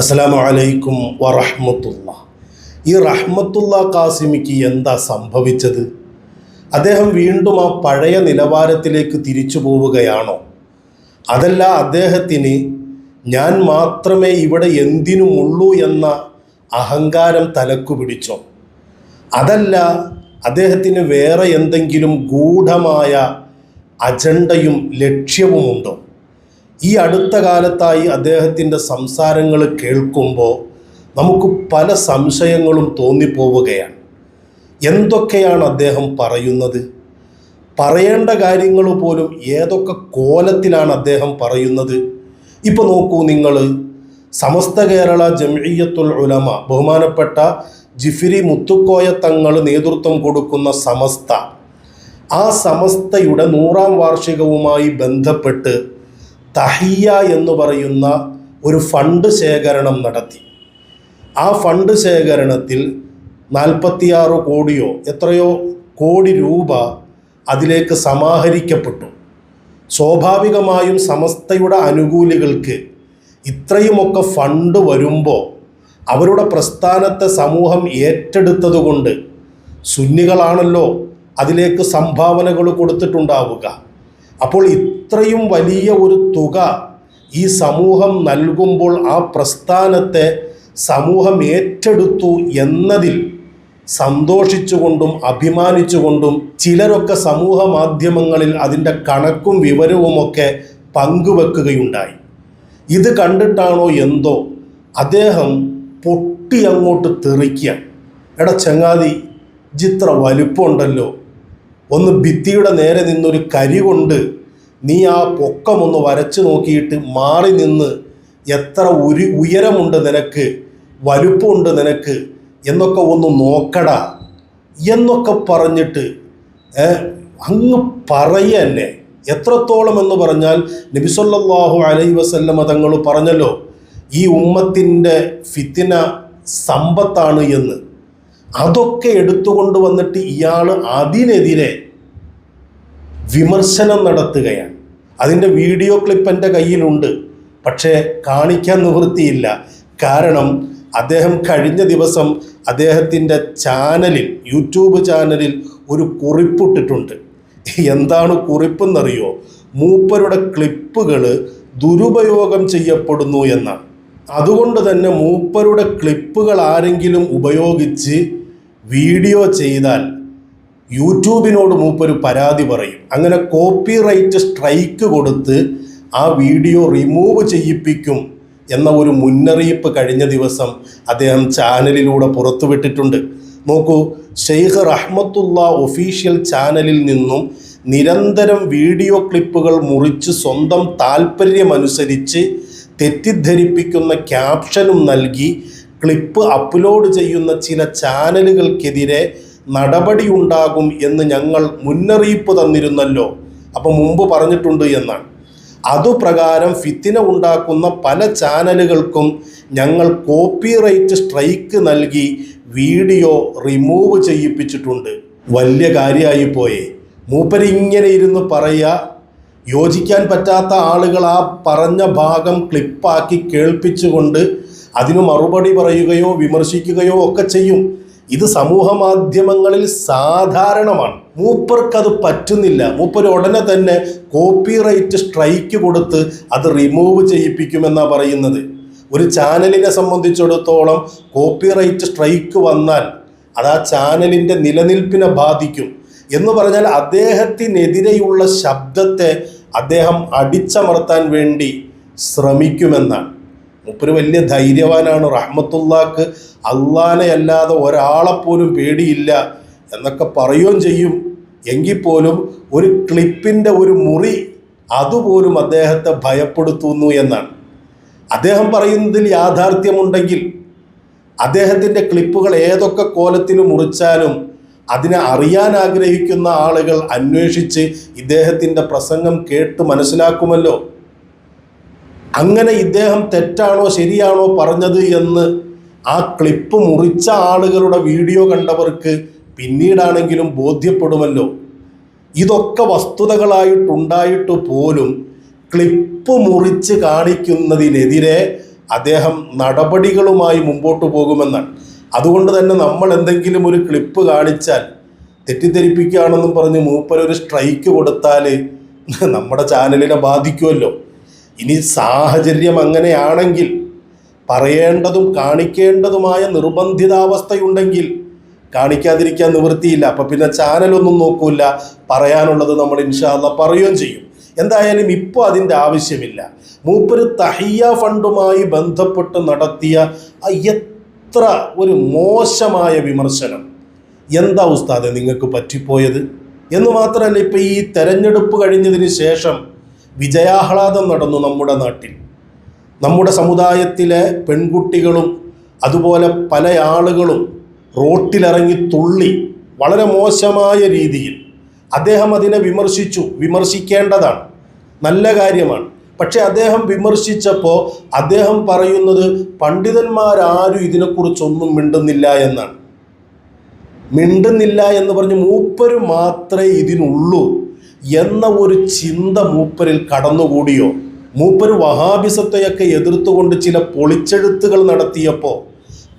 അസ്സലാമു അലൈക്കും വറഹ്മത്തുള്ള. ഈ റഹ്മത്തുള്ള കാസിമിക്ക് എന്താ സംഭവിച്ചത്? അദ്ദേഹം വീണ്ടും ആ പഴയ നിലവാരത്തിലേക്ക് തിരിച്ചു പോവുകയാണോ? അതല്ല അദ്ദേഹത്തിന് ഞാൻ മാത്രമേ ഇവിടെ എന്തിനുമുള്ളൂ എന്ന അഹങ്കാരം തലക്കു പിടിച്ചോ? അതല്ല അദ്ദേഹത്തിന് വേറെ എന്തെങ്കിലും ഗൂഢമായ അജണ്ടയും ലക്ഷ്യവുമുണ്ടോ? ഈ അടുത്ത കാലത്തായി അദ്ദേഹത്തിന്റെ സംസാരങ്ങൾ കേൾക്കുമ്പോൾ നമുക്ക് പല സംശയങ്ങളും തോന്നിപ്പോവുകയാണ്. എന്തൊക്കെയാണ് അദ്ദേഹം പറയുന്നത്? പറയേണ്ട കാര്യങ്ങൾ പോലും ഏതൊക്കെ കോലത്തിലാണ് അദ്ദേഹം പറയുന്നത്? ഇപ്പോൾ നോക്കൂ നിങ്ങൾ സമസ്ത കേരള ജംഇയ്യത്തുൽ ഉലമ ബഹുമാനപ്പെട്ട ജിഫിരി മുത്തുക്കോയ തങ്ങൾ നേതൃത്വം കൊടുക്കുന്ന സമസ്ത. ആ സമസ്തയുടെ നൂറാം വാർഷികവുമായി ബന്ധപ്പെട്ട് തഹിയ എന്ന് പറയുന്ന ഒരു ഫണ്ട് ശേഖരണം നടത്തി. ആ ഫണ്ട് ശേഖരണത്തിൽ നാൽപ്പത്തിയാറ് കോടിയോ എത്രയോ കോടി രൂപ അതിലേക്ക് സമാഹരിക്കപ്പെട്ടു. സ്വാഭാവികമായും സമസ്തയുടെ അനുകൂലികൾക്ക് ഇത്രയുമൊക്കെ ഫണ്ട് വരുമ്പോൾ അവരുടെ പ്രസ്ഥാനത്തെ സമൂഹം ഏറ്റെടുത്തതുകൊണ്ട് സുന്നികളാണല്ലോ അതിലേക്ക് സംഭാവനകൾ കൊടുത്തിട്ടുണ്ടാവുക. അപ്പോൾ ഇത്രയും വലിയ ഒരു തുക ഈ സമൂഹം നൽകുമ്പോൾ ആ പ്രസ്ഥാനത്തെ സമൂഹം ഏറ്റെടുത്തു എന്നതിൽ സന്തോഷിച്ചുകൊണ്ടും അഭിമാനിച്ചുകൊണ്ടും ചിലരൊക്കെ സമൂഹ മാധ്യമങ്ങളിൽ അതിന്റെ കണക്കും വിവരവുമൊക്കെ പങ്കുവെക്കുകയുണ്ടായി. ഇത് കണ്ടിട്ടാണോ എന്തോ അദ്ദേഹം പൊട്ടി അങ്ങോട്ട് തെറിക്കുക. എടാ ചങ്ങാതി ചിത്ര വലുപ്പമുണ്ടല്ലോ. ഒന്ന് ഭിത്തിയുടെ നേരെ നിന്നൊരു കരി കൊണ്ട് നീ ആ പൊക്കമൊന്ന് വരച്ചു നോക്കിയിട്ട് മാറി നിന്ന് എത്ര ഉരു ഉയരമുണ്ട് നിനക്ക് വലുപ്പമുണ്ട് നിനക്ക് എന്നൊക്കെ ഒന്ന് നോക്കടാ എന്നൊക്കെ പറഞ്ഞിട്ട് അങ്ങ് അങ്ങ് തന്നെ എത്രത്തോളം എന്ന് പറഞ്ഞാൽ നബിസൊല്ലാഹു അലൈ വസല്ലമ തങ്ങൾ പറഞ്ഞല്ലോ ഈ ഉമ്മത്തിന്റെ ഫിത്തിന സമ്പത്താണ് എന്ന്. അതൊക്കെ എടുത്തുകൊണ്ട് വന്നിട്ട് ഇയാൾ അതിനെതിരെ വിമർശനം നടത്തുകയാണ്. അതിന്റെ വീഡിയോ ക്ലിപ്പ് എന്റെ കയ്യിലുണ്ട്. പക്ഷേ കാണിക്കാൻ നിവൃത്തിയില്ല. കാരണം അദ്ദേഹം കഴിഞ്ഞ ദിവസം അദ്ദേഹത്തിന്റെ ചാനലിൽ യൂട്യൂബ് ചാനലിൽ ഒരു കുറിപ്പിട്ടിട്ടുണ്ട്. എന്താണ് കുറിപ്പെന്നറിയോ? മൂപ്പരുടെ ക്ലിപ്പുകൾ ദുരുപയോഗം ചെയ്യപ്പെടുന്നു എന്നാണ്. അതുകൊണ്ട് തന്നെ മൂപ്പരുടെ ക്ലിപ്പുകൾ ആരെങ്കിലും ഉപയോഗിച്ച് വീഡിയോ ചെയ്താൽ യൂട്യൂബിനോട് മൂപ്പൊരു പരാതി പറയും. അങ്ങനെ കോപ്പിറൈറ്റ് സ്ട്രൈക്ക് കൊടുത്ത് ആ വീഡിയോ റിമൂവ് ചെയ്യിപ്പിക്കും എന്ന ഒരു മുന്നറിയിപ്പ് കഴിഞ്ഞ ദിവസം അദ്ദേഹം ചാനലിലൂടെ പുറത്തുവിട്ടിട്ടുണ്ട് നോക്കൂ ഷെയ്ഖ് റഹ്മത്തുള്ള ഒഫീഷ്യൽ ചാനലിൽ നിന്നും നിരന്തരം വീഡിയോ ക്ലിപ്പുകൾ മുറിച്ച് സ്വന്തം താല്പര്യമനുസരിച്ച് തെറ്റിദ്ധരിപ്പിക്കുന്ന ക്യാപ്ഷനും നൽകി ക്ലിപ്പ് അപ്ലോഡ് ചെയ്യുന്ന ചില ചാനലുകൾക്കെതിരെ നടപടി ഉണ്ടാകും എന്ന് ഞങ്ങൾ മുന്നറിയിപ്പ് തന്നിരുന്നല്ലോ. അപ്പം മുമ്പ് പറഞ്ഞിട്ടുണ്ട് എന്നാണ്. അതുപ്രകാരം ഫിത്തിന ഉണ്ടാക്കുന്ന പല ചാനലുകൾക്കും ഞങ്ങൾ കോപ്പിറൈറ്റ് സ്ട്രൈക്ക് നൽകി വീഡിയോ റിമൂവ് ചെയ്യിപ്പിച്ചിട്ടുണ്ട്. വലിയ കാര്യമായി പോയേ. മൂപ്പരിങ്ങനെ ഇരുന്ന് പറയുക യോജിക്കാൻ പറ്റാത്ത ആളുകൾ ആ പറഞ്ഞ ഭാഗം ക്ലിപ്പാക്കി കേൾപ്പിച്ചുകൊണ്ട് അതിന് മറുപടി പറയുകയോ വിമർശിക്കുകയോ ഒക്കെ ചെയ്യും. ഇത് സമൂഹ മാധ്യമങ്ങളിൽ സാധാരണമാണ്. മൂപ്പർക്കത് പറ്റുന്നില്ല. മൂപ്പർ ഉടനെ തന്നെ കോപ്പിറൈറ്റ് സ്ട്രൈക്ക് കൊടുത്ത് അത് റിമൂവ് ചെയ്യിപ്പിക്കുമെന്നാ പറയുന്നത്. ഒരു ചാനലിനെ സംബന്ധിച്ചിടത്തോളം കോപ്പിറൈറ്റ് സ്ട്രൈക്ക് വന്നാൽ അത് ആ ചാനലിന്റെ നിലനിൽപ്പിനെ ബാധിക്കും. എന്ന് പറഞ്ഞാൽ അദ്ദേഹത്തിനെതിരെയുള്ള ശബ്ദത്തെ അദ്ദേഹം അടിച്ചമർത്താൻ വേണ്ടി ശ്രമിക്കുമെന്നാണ്. മുപ്പൊരു വലിയ ധൈര്യവാനാണ്. റഹ്മത്തുള്ളാക്ക് അള്ളാനെ അല്ലാതെ ഒരാളെപ്പോലും പേടിയില്ല എന്നൊക്കെ പറയുകയും ചെയ്യും. എങ്കിൽ പോലും ഒരു ക്ലിപ്പിന്റെ ഒരു മുറി അതുപോലും അദ്ദേഹത്തെ ഭയപ്പെടുത്തുന്നു എന്നാണ്. അദ്ദേഹം പറയുന്നതിൽ യാഥാർത്ഥ്യമുണ്ടെങ്കിൽ അദ്ദേഹത്തിന്റെ ക്ലിപ്പുകൾ ഏതൊക്കെ കോലത്തിൽ മുറിച്ചാലും അതിനെ അറിയാൻ ആഗ്രഹിക്കുന്ന ആളുകൾ അന്വേഷിച്ച് ഇദ്ദേഹത്തിന്റെ പ്രസംഗം കേട്ട് മനസ്സിലാക്കുമല്ലോ. അങ്ങനെ ഇദ്ദേഹം തെറ്റാണോ ശരിയാണോ പറഞ്ഞത് എന്ന് ആ ക്ലിപ്പ് മുറിച്ച ആളുകളുടെ വീഡിയോ കണ്ടവർക്ക് പിന്നീടാണെങ്കിലും ബോധ്യപ്പെടുമല്ലോ. ഇതൊക്കെ വസ്തുതകളായിട്ടുണ്ടായിട്ട് പോലും ക്ലിപ്പ് മുറിച്ച് കാണിക്കുന്നതിനെതിരെ അദ്ദേഹം നടപടികളുമായി മുമ്പോട്ട് പോകുമെന്നാണ്. അതുകൊണ്ട് തന്നെ നമ്മൾ എന്തെങ്കിലും ഒരു ക്ലിപ്പ് കാണിച്ചാൽ തെറ്റിദ്ധരിപ്പിക്കുകയാണെന്നും പറഞ്ഞ് മൂപ്പരൊരു സ്ട്രൈക്ക് കൊടുത്താൽ നമ്മുടെ ചാനലിനെ ബാധിക്കുമല്ലോ. ഇനി സാഹചര്യം അങ്ങനെയാണെങ്കിൽ പറയേണ്ടതും കാണിക്കേണ്ടതുമായ നിർബന്ധിതാവസ്ഥയുണ്ടെങ്കിൽ കാണിക്കാതിരിക്കാൻ നിവൃത്തിയില്ല. അപ്പം പിന്നെ ചാനലൊന്നും നോക്കൂല പറയാനുള്ളത് നമ്മൾ ഇൻഷാല്ല പറയുകയും ചെയ്യും. എന്തായാലും ഇപ്പോൾ അതിന്റെ ആവശ്യമില്ല. മൂപ്പര് തഹിയ ഫണ്ടുമായി ബന്ധപ്പെട്ട് നടത്തിയ എത്ര ഒരു മോശമായ വിമർശനം. എന്താ ഉസ്താദെ നിങ്ങൾക്ക് പറ്റിപ്പോയത്? എന്ന് മാത്രമല്ല ഇപ്പം ഈ തെരഞ്ഞെടുപ്പ് കഴിഞ്ഞതിന് ശേഷം വിജയാഹ്ലാദം നടന്നു നമ്മുടെ നാട്ടിൽ. നമ്മുടെ സമുദായത്തിലെ പെൺകുട്ടികളും അതുപോലെ പല ആളുകളും റോട്ടിലിറങ്ങി തുള്ളി വളരെ മോശമായ രീതിയിൽ അദ്ദേഹം അതിനെ വിമർശിച്ചു. വിമർശിക്കേണ്ടതാണ്. നല്ല കാര്യമാണ്. പക്ഷേ അദ്ദേഹം വിമർശിച്ചപ്പോൾ അദ്ദേഹം പറയുന്നത് പണ്ഡിതന്മാരാരും ഇതിനെക്കുറിച്ചൊന്നും മിണ്ടുന്നില്ല എന്നാണ്. മിണ്ടുന്നില്ല എന്ന് പറഞ്ഞ് മൂപ്പര് മാത്രമേ ഇതിനുള്ളൂ. എന്ന ഒരു ചിന്ത മൂപ്പരിൽ കടന്നുകൂടിയോ? മൂപ്പർ വഹാബിസത്തെയൊക്കെ എതിർത്തുകൊണ്ട് ചില പൊളിച്ചെഴുത്തുകൾ നടത്തിയപ്പോൾ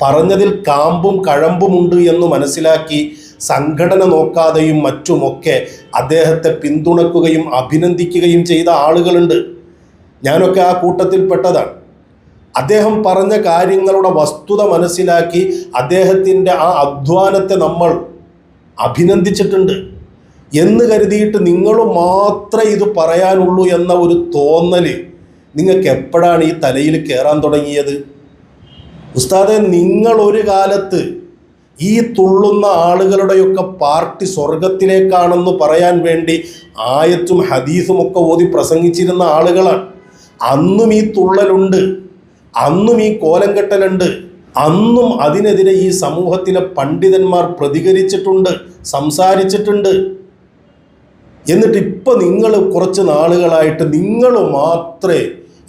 പറഞ്ഞതിൽ കാമ്പും കഴമ്പുമുണ്ട് എന്ന് മനസ്സിലാക്കി സംഘടന നോക്കാതെയും മറ്റുമൊക്കെ അദ്ദേഹത്തെ പിന്തുണക്കുകയും അഭിനന്ദിക്കുകയും ചെയ്ത ആളുകളുണ്ട്. ഞാനൊക്കെ ആ കൂട്ടത്തിൽപ്പെട്ടതാണ് അദ്ദേഹം പറഞ്ഞ കാര്യങ്ങളുടെ വസ്തുത മനസ്സിലാക്കി അദ്ദേഹത്തിന്റെ ആ അധ്വാനത്തെ നമ്മൾ അഭിനന്ദിച്ചിട്ടുണ്ട്. എന്ന് കരുതിയിട്ട് നിങ്ങൾ മാത്രമേ ഇത് പറയാനുള്ളൂ എന്ന ഒരു തോന്നൽ നിങ്ങൾക്ക് എപ്പോഴാണ് ഈ തലയിൽ കയറാൻ തുടങ്ങിയത്? ഉസ്താദെ നിങ്ങൾ ഒരു കാലത്ത് ഈ തുള്ളുന്ന ആളുകളുടെയൊക്കെ പാർട്ടി സ്വർഗത്തിലേക്കാണെന്ന് പറയാൻ വേണ്ടി ആയത്തും ഹദീസും ഒക്കെ ഓതി പ്രസംഗിച്ചിരുന്ന ആളുകളാണ്. അന്നും ഈ തുള്ളലുണ്ട് അന്നും ഈ കോലം കെട്ടലുണ്ട് അന്നും അതിനെതിരെ ഈ സമൂഹത്തിലെ പണ്ഡിതന്മാർ പ്രതികരിച്ചിട്ടുണ്ട് സംസാരിച്ചിട്ടുണ്ട്. എന്നിട്ട് ഇപ്പം നിങ്ങൾ കുറച്ച് നാളുകളായിട്ട് നിങ്ങൾ മാത്രമേ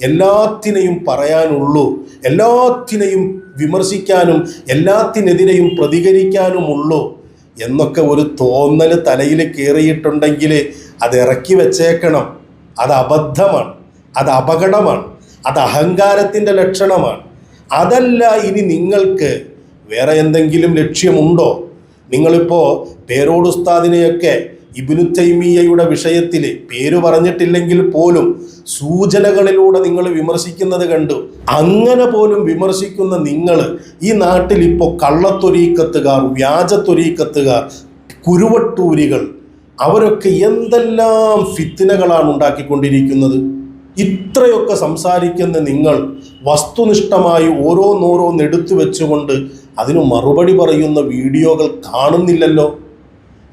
എല്ലാത്തിനെയും പറയാനുള്ളൂ എല്ലാത്തിനെയും വിമർശിക്കാനും എല്ലാത്തിനെതിരെയും പ്രതികരിക്കാനുമുള്ളൂ എന്നൊക്കെ ഒരു തോന്നൽ തലയിൽ കയറിയിട്ടുണ്ടെങ്കിൽ അത് ഇറക്കി വെച്ചേക്കണം. അത് അബദ്ധമാണ് അത് അപകടമാണ് അത് അഹങ്കാരത്തിന്റെ ലക്ഷണമാണ്. അതല്ല ഇനി നിങ്ങൾക്ക് വേറെ എന്തെങ്കിലും ലക്ഷ്യമുണ്ടോ? നിങ്ങളിപ്പോൾ പേരോട് ഉസ്താദിനെയൊക്കെ ഇബിനു തൈമിയയുടെ വിഷയത്തിൽ പേര് പറഞ്ഞിട്ടില്ലെങ്കിൽ പോലും സൂചനകളിലൂടെ നിങ്ങൾ വിമർശിക്കുന്നത് കണ്ടു. അങ്ങനെ പോലും വിമർശിക്കുന്ന നിങ്ങൾ ഈ നാട്ടിൽ ഇപ്പോൾ കള്ളത്തൊരീക്കത്തുകാർ വ്യാജത്തൊരീക്കത്തുകാർ കുരുവട്ടൂരികൾ അവരൊക്കെ എന്തെല്ലാം ഫിത്തിനകളാണ് ഉണ്ടാക്കിക്കൊണ്ടിരിക്കുന്നത്? ഇത്രയൊക്കെ സംസാരിക്കുന്ന നിങ്ങൾ വസ്തുനിഷ്ഠമായി ഓരോന്നോരോന്ന് എടുത്തു വെച്ചുകൊണ്ട് അതിന് മറുപടി പറയുന്ന വീഡിയോകൾ കാണുന്നില്ലല്ലോ?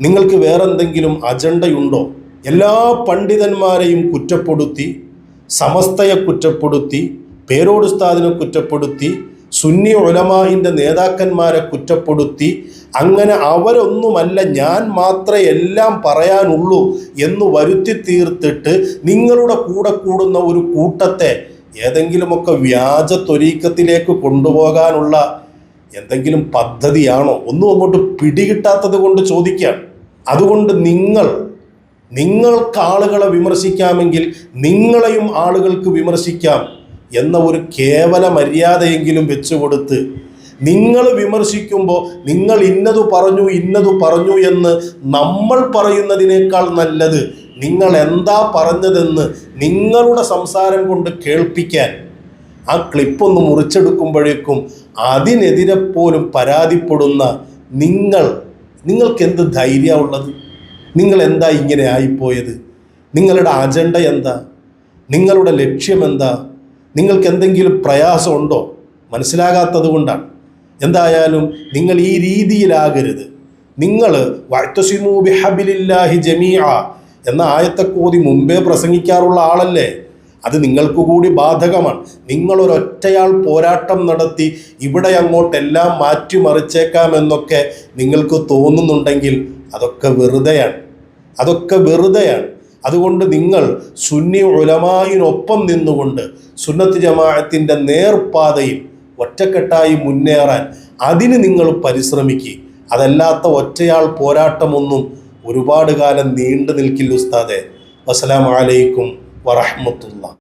നിങ്ങൾക്ക് വേറെന്തെങ്കിലും അജണ്ടയുണ്ടോ? എല്ലാ പണ്ഡിതന്മാരെയും കുറ്റപ്പെടുത്തി സമസ്തയെ കുറ്റപ്പെടുത്തി പേരോടുസ്താദിനെ കുറ്റപ്പെടുത്തി സുന്നി ഒലമാഹിന്റെ നേതാക്കന്മാരെ കുറ്റപ്പെടുത്തി അങ്ങനെ അവരൊന്നുമല്ല ഞാൻ മാത്രമേ എല്ലാം പറയാനുള്ളൂ എന്ന് വരുത്തി തീർത്തിട്ട് നിങ്ങളുടെ കൂടെ കൂടുന്ന ഒരു കൂട്ടത്തെ ഏതെങ്കിലുമൊക്കെ വ്യാജ ത്വരീക്കത്തിലേക്ക് കൊണ്ടുപോകാനുള്ള എന്തെങ്കിലും പദ്ധതിയാണോ? ഒന്നും അങ്ങോട്ട് പിടികിട്ടാത്തത് കൊണ്ട് ചോദിക്കാം. അതുകൊണ്ട് നിങ്ങൾ നിങ്ങൾക്ക് ആളുകളെ വിമർശിക്കാമെങ്കിൽ നിങ്ങളെയും ആളുകൾക്ക് വിമർശിക്കാം എന്ന ഒരു കേവല മര്യാദയെങ്കിലും വെച്ചുകൊടുത്ത് നിങ്ങൾ വിമർശിക്കുമ്പോൾ നിങ്ങൾ ഇന്നതു പറഞ്ഞു ഇന്നതു പറഞ്ഞു എന്ന് നമ്മൾ പറയുന്നതിനേക്കാൾ നല്ലത് നിങ്ങൾ എന്താ പറഞ്ഞതെന്ന് നിങ്ങളുടെ സംസാരം കൊണ്ട് കേൾപ്പിക്കാൻ. ആ ക്ലിപ്പൊന്ന് മുറിച്ചെടുക്കുമ്പോഴേക്കും അതിനെതിരെ പോലും പരാതിപ്പെടുന്ന നിങ്ങൾ നിങ്ങൾക്ക് എന്ത് ധൈര്യമുള്ളത്? നിങ്ങൾ എന്താ ഇങ്ങനെ ആയിപ്പോയത്? നിങ്ങളുടെ അജണ്ട എന്താ? നിങ്ങളുടെ ലക്ഷ്യമെന്താ? നിങ്ങൾക്ക് എന്തെങ്കിലും പ്രയാസമുണ്ടോ? മനസ്സിലാകാത്തത് കൊണ്ടാണ് എന്തായാലും നിങ്ങൾ ഈ രീതിയിലാകരുത്. നിങ്ങൾ വഴത്തസിമു ബിഹബിലില്ലാഹി ജമീഅ എന്ന ആയത്തെക്കോതി മുമ്പേ പ്രസംഗിക്കാറുള്ള ആളല്ലേ? അത് നിങ്ങൾക്ക് കൂടി ബാധകമാണ്. നിങ്ങളൊരൊറ്റയാൾ പോരാട്ടം നടത്തി ഇവിടെ അങ്ങോട്ടെല്ലാം മാറ്റിമറിച്ചേക്കാമെന്നൊക്കെ നിങ്ങൾക്ക് തോന്നുന്നുണ്ടെങ്കിൽ അതൊക്കെ വെറുതെയാണ്. അതൊക്കെ വെറുതെയാണ്. അതുകൊണ്ട് നിങ്ങൾ സുന്നി ഉലമായിനൊപ്പം നിന്നുകൊണ്ട് സുന്നത്ത് ജമാഅത്തിന്റെ നേർപാതയിൽ ഒറ്റക്കെട്ടായി മുന്നേറാൻ അതിന് നിങ്ങൾ പരിശ്രമിക്കുക അതല്ലാത്ത ഒറ്റയാൾ പോരാട്ടമൊന്നും ഒരുപാട് കാലം നീണ്ടു നിൽക്കില്ല ഉസ്താദെ. വസ്സലാമലൈക്കും വറഹമത്തുള്ള